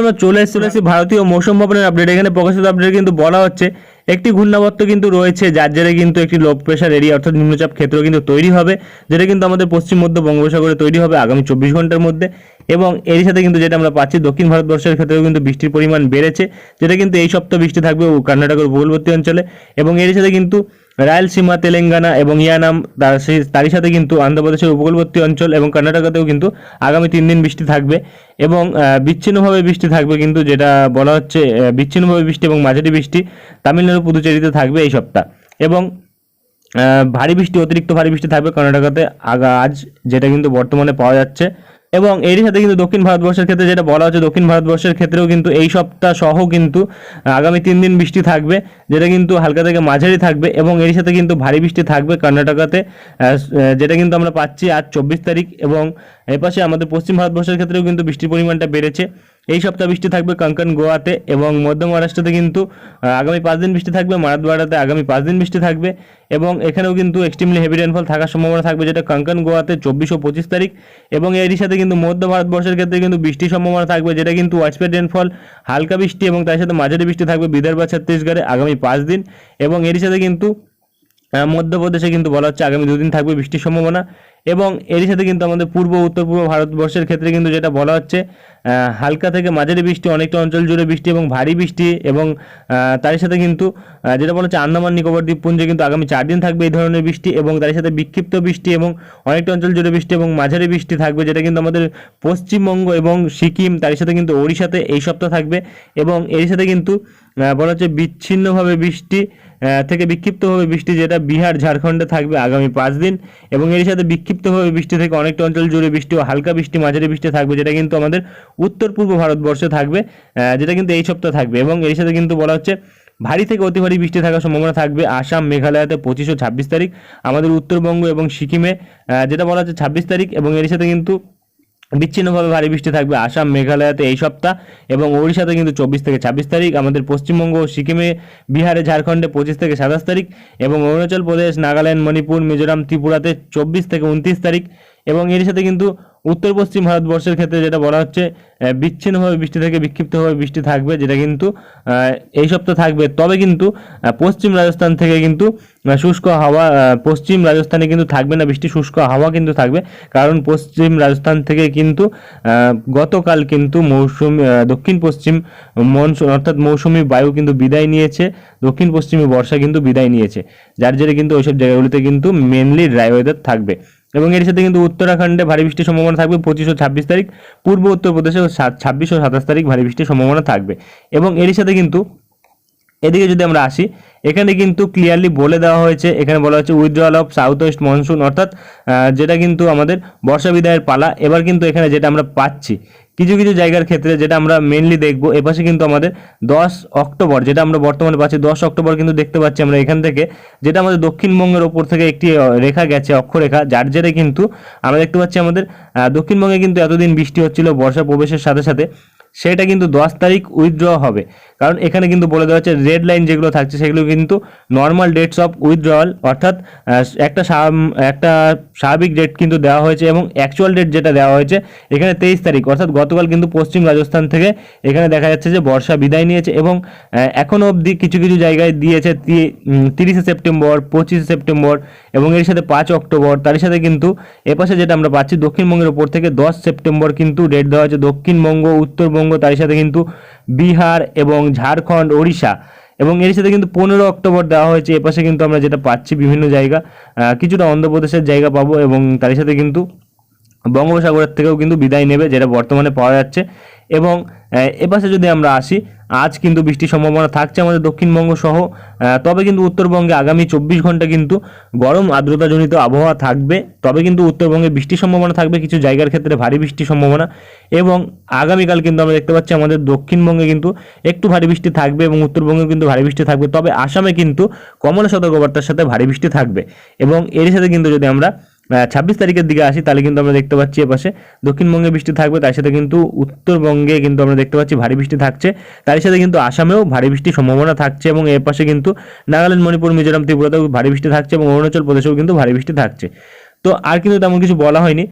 আমরা চলে এসে চলে এসেছি ভারতীয় মৌসুম ভবনের আপডেট এখানে প্রকাশিত আপডেট কিন্তু বলা হচ্ছে, একটি ঘূর্ণাবর্ত কিন্তু রয়েছে, যার জেরে কিন্তু একটি লো প্রেশার এরিয়া অর্থাৎ নিম্নচাপ ক্ষেত্র কিন্তু তৈরি হবে, যেটা কিন্তু আমাদের পশ্চিম মধ্য বঙ্গোপসাগরে তৈরি হবে আগামী চব্বিশ ঘণ্টার মধ্যে। এবং এর সাথে কিন্তু যেটা আমরা পাচ্ছি, দক্ষিণ ভারতবর্ষের ক্ষেত্রেও কিন্তু বৃষ্টির পরিমাণ বেড়েছে, যেটা কিন্তু এই সপ্তাহ বৃষ্টি থাকবে কর্ণাটকের উপকূলবর্তী অঞ্চলে। এবং এর সাথে কিন্তু রায়লসীমা তেলেঙ্গানা এবং ইয়ানাম তারই সাথে কিন্তু অন্ধ্রপ্রদেশের উপকূলবর্তী অঞ্চল এবং কর্ণাটকাতেও কিন্তু আগামী তিন দিন বৃষ্টি থাকবে এবং বিচ্ছিন্নভাবে বৃষ্টি থাকবে কিন্তু যেটা বলা হচ্ছে বিচ্ছিন্নভাবে বৃষ্টি এবং মাঝারি বৃষ্টি তামিলনাড়ু, পুদুচেরিতে থাকবে এই সপ্তাহ। এবং ভারী বৃষ্টি, অতিরিক্ত ভারী বৃষ্টি থাকবে কর্ণাটকাতে আগা, আজ যেটা কিন্তু বর্তমানে পাওয়া যাচ্ছে। এবং এরই সাথে কিন্তু দক্ষিণ ভারতবর্ষের ক্ষেত্রে যেটা বলা হচ্ছে, দক্ষিণ ভারতবর্ষের ক্ষেত্রেও কিন্তু এই সপ্তাহ সহ কিন্তু আগামী তিন দিন বৃষ্টি থাকবে, যেটা কিন্তু হালকা থেকে মাঝারি থাকবে এবং এরই সাথে কিন্তু ভারী বৃষ্টি থাকবে কর্ণাটকাতে যেটা কিন্তু আমরা পাচ্ছি আজ চব্বিশ তারিখ এবং এপাশে আমাদের পশ্চিম ভারতবর্ষের ক্ষেত্রেও কিন্তু বৃষ্টির পরিমাণটা বেড়েছে। এই সপ্তাহ বৃষ্টি থাকবে কঙ্কন গোয়াতে এবং মধ্য মহারাষ্ট্রতে কিন্তু আগামী পাঁচ দিন বৃষ্টি থাকবে, মারাদওয়াড়াতে আগামী পাঁচ দিন বৃষ্টি থাকবে এবং এখানেও কিন্তু এক্সট্রিমলি হেভি রেনফল থাকার সম্ভাবনা থাকবে যেটা কঙ্কন গোয়াতে চব্বিশ ও পঁচিশ তারিখ এবং এরই সাথে কিন্তু মধ্য ভারতবর্ষের ক্ষেত্রে কিন্তু বৃষ্টির সম্ভাবনা থাকবে যেটা কিন্তু ওয়াইসপেড রেনফল হালকা বৃষ্টি এবং তার সাথে মাঝারি বৃষ্টি থাকবে বিদর্ভ ছত্তিশগড়ে আগামী পাঁচ দিন এবং এরই সাথে কিন্তু মধ্যপ্রদেশে কিন্তু বলা হচ্ছে আগামী দুদিন থাকবে বৃষ্টির সম্ভাবনা এবং এরই সাথে কিন্তু আমাদের পূর্ব, উত্তর পূর্ব ভারতবর্ষের ক্ষেত্রে কিন্তু যেটা বলা হচ্ছে হালকা থেকে মাঝারি বৃষ্টি, অনেকটা অঞ্চল জুড়ে বৃষ্টি এবং ভারী বৃষ্টি এবং তারই সাথে কিন্তু যেটা বলা হচ্ছে আন্দামান, নিকোবর দ্বীপপুঞ্জে কিন্তু আগামী চার দিন থাকবে এই ধরনের বৃষ্টি এবং তার সাথে বিক্ষিপ্ত বৃষ্টি এবং অনেকটা অঞ্চল জুড়ে বৃষ্টি এবং মাঝারি বৃষ্টি থাকবে যেটা কিন্তু আমাদের পশ্চিমবঙ্গ এবং সিকিম তার সাথে কিন্তু ওড়িশাতে এই সপ্তাহ থাকবে এবং এর সাথে কিন্তু বলা হচ্ছে বিচ্ছিন্নভাবে বৃষ্টি থেকে বিক্ষিপ্তভাবে বৃষ্টি যেটা বিহার, ঝাড়খণ্ডে থাকবে আগামী পাঁচ দিন এবং এর সাথে বিক্ষিপ্তভাবে বৃষ্টি থেকে অনেকটা অঞ্চল জুড়ে বৃষ্টি ও হালকা বৃষ্টি মাঝারি বৃষ্টি থাকবে, যেটা কিন্তু আমাদের উত্তর পূর্ব ভারতবর্ষে থাকবে যেটা কিন্তু এই সপ্তাহ থাকবে এবং এর সাথে কিন্তু বলা হচ্ছে ভারী থেকে অতি ভারী বৃষ্টি থাকার সম্ভাবনা থাকবে আসাম, মেঘালয়তে পঁচিশ ও ছাব্বিশ তারিখ, আমাদের উত্তরবঙ্গ এবং সিকিমে যেটা বলা হচ্ছে ছাব্বিশ তারিখ এবং এর সাথে কিন্তু বিচ্ছিন্নভাবে ভারী বৃষ্টি থাকবে আসাম, মেঘালয়তে এই সপ্তাহ এবং ওড়িশাতে কিন্তু চব্বিশ থেকে ছাব্বিশ তারিখ, আমাদের পশ্চিমবঙ্গ ও সিকিমে, বিহারে, ঝাড়খণ্ডে পঁচিশ থেকে সাতাশ তারিখ এবং অরুণাচল প্রদেশ, নাগাল্যান্ড, মণিপুর, মিজোরাম, ত্রিপুরাতে চব্বিশ থেকে উনত্রিশ তারিখ এবং এর সাথে কিন্তু উত্তর পশ্চিম ভারতবর্ষের ক্ষেত্রে যেটা বলা হচ্ছে বিচ্ছিন্নভাবে বৃষ্টি থেকে বিক্ষিপ্তভাবে বৃষ্টি থাকবে, যেটা কিন্তু এই সপ্তাহ থাকবে। তবে কিন্তু পশ্চিম রাজস্থান থেকে কিন্তু শুষ্ক হাওয়া পশ্চিম রাজস্থানে কিন্তু থাকবে না, বৃষ্টি শুষ্ক হাওয়া কিন্তু থাকবে। কারণ পশ্চিম রাজস্থান থেকে কিন্তু গতকাল কিন্তু মৌসুমি দক্ষিণ পশ্চিম মনসুন অর্থাৎ মৌসুমি বায়ু কিন্তু বিদায় নিয়েছে, দক্ষিণ পশ্চিমে বর্ষা কিন্তু বিদায় নিয়েছে। যার জেরে কিন্তু ওইসব জায়গাগুলিতে কিন্তু মেনলি ড্রাই ওয়েদার থাকবে। এবং এর সাথে কিন্তু উত্তরাখণ্ডে ভারী বৃষ্টির সম্ভাবনা থাকবে পঁচিশ ও ছাব্বিশ তারিখ, পূর্ব উত্তরপ্রদেশে ছাব্বিশ ও সাতাশ তারিখ ভারী বৃষ্টির সম্ভাবনা থাকবে। এবং এর সাথে কিন্তু এদিকে যদি আমরা আসি, এখানে কিন্তু ক্লিয়ারলি বলে দেওয়া হয়েছে, এখানে বলা হচ্ছে withdrawal of south west monsoon অর্থাৎ যেটা কিন্তু আমাদের বর্ষা বিদায়ের পালা। এবার কিন্তু এখানে যেটা আমরা পাচ্ছি কিছু কিছু জায়গার ক্ষেত্রে যেটা আমরা মেনলি দেখব, এপাশে কিন্তু আমাদের দশ অক্টোবর, যেটা আমরা বর্তমানে পাচ্ছি, দশ অক্টোবর কিন্তু দেখতে পাচ্ছি আমরা এখান থেকে, যেটা আমাদের দক্ষিণবঙ্গের ওপর থেকে একটি রেখা গেছে, অক্ষরেখা, যার জেরে কিন্তু আমরা দেখতে পাচ্ছি আমাদের দক্ষিণবঙ্গে কিন্তু এতদিন বৃষ্টি হচ্ছিল, বর্ষা প্রবেশের সাথে সাথে। সেটা কিন্তু দশ তারিখ উইথড্র হবে। কারণ এখানে কিন্তু বলে দেওয়া হচ্ছে রেড লাইন যেগুলো থাকছে সেগুলো কিন্তু নর্মাল ডেটস অফ উইথড্রয়াল অর্থাৎ একটা একটা স্বাভাবিক ডেট কিন্তু দেওয়া হয়েছে এবং অ্যাকচুয়াল ডেট যেটা দেওয়া হয়েছে এখানে তেইশ তারিখ অর্থাৎ গতকাল কিন্তু পশ্চিম রাজস্থান থেকে এখানে দেখা যাচ্ছে যে বর্ষা বিদায় নিয়েছে এবং আহ, এখনও অবধি কিছু কিছু জায়গায় দিয়েছে তিরিশে সেপ্টেম্বর পঁচিশে সেপ্টেম্বর এবং এর সাথে পাঁচ অক্টোবর তার সাথে কিন্তু এপাশে যেটা আমরা পাচ্ছি দক্ষিণবঙ্গের ওপর থেকে দশ সেপ্টেম্বর কিন্তু ডেট দেওয়া হয়েছে দক্ষিণবঙ্গ উত্তরবঙ্গ তার সাথে কিন্তু বিহার এবং ঝাড়খণ্ড, ওড়িশা। এবং এর সাথে কিন্তু পনেরো অক্টোবর দেওয়া হয়েছে। এপাশে কিন্তু আমরা যেটা পাচ্ছি বিভিন্ন জায়গা কিছুটা অন্ধ্রপ্রদেশের জায়গা পাবো এবং তার সাথে কিন্তু বঙ্গোপসাগরের থেকেও কিন্তু বিদায় নেবে, যেটা বর্তমানে পাওয়া যাচ্ছে। এবং এপাশে যদি আমরা আসি আজ কিন্তু বৃষ্টির সম্ভাবনা থাকছে আমাদের দক্ষিণবঙ্গ সহ তবে কিন্তু উত্তরবঙ্গে আগামী চব্বিশ ঘণ্টা কিন্তু গরম আর্দ্রতাজনিত আবহাওয়া থাকবে। তবে কিন্তু উত্তরবঙ্গে বৃষ্টির সম্ভাবনা থাকবে, কিছু জায়গার ক্ষেত্রে ভারী বৃষ্টির সম্ভাবনা এবং আগামীকাল কিন্তু আমরা দেখতে পাচ্ছি আমাদের দক্ষিণবঙ্গে কিন্তু একটু ভারী বৃষ্টি থাকবে এবং উত্তরবঙ্গে কিন্তু ভারী বৃষ্টি থাকবে। তবে আসামে কিন্তু কমলা সতর্কবার্তার সাথে ভারী বৃষ্টি থাকবে এবং এর সাথে কিন্তু যদি আমরা ছাব্বিশ তারিখের দিকে আসি, তাহলে কিন্তু আমরা দেখতে পাচ্ছি এপাশে দক্ষিণবঙ্গে বৃষ্টি থাকবে, তার সাথে কিন্তু উত্তরবঙ্গে কিন্তু আমরা দেখতে পাচ্ছি ভারী বৃষ্টি থাকছে, তার সাথে কিন্তু আসামেও ভারী বৃষ্টির সম্ভাবনা থাকছে এবং এর পাশে কিন্তু নাগাল্যান্ড, মণিপুর, মিজোরাম, ত্রিপুরাতেও ভারী বৃষ্টি থাকছে এবং অরুণাচল প্রদেশেও কিন্তু ভারী বৃষ্টি থাকছে। তো আর কিন্তু তেমন কিছু বলা হয়নি।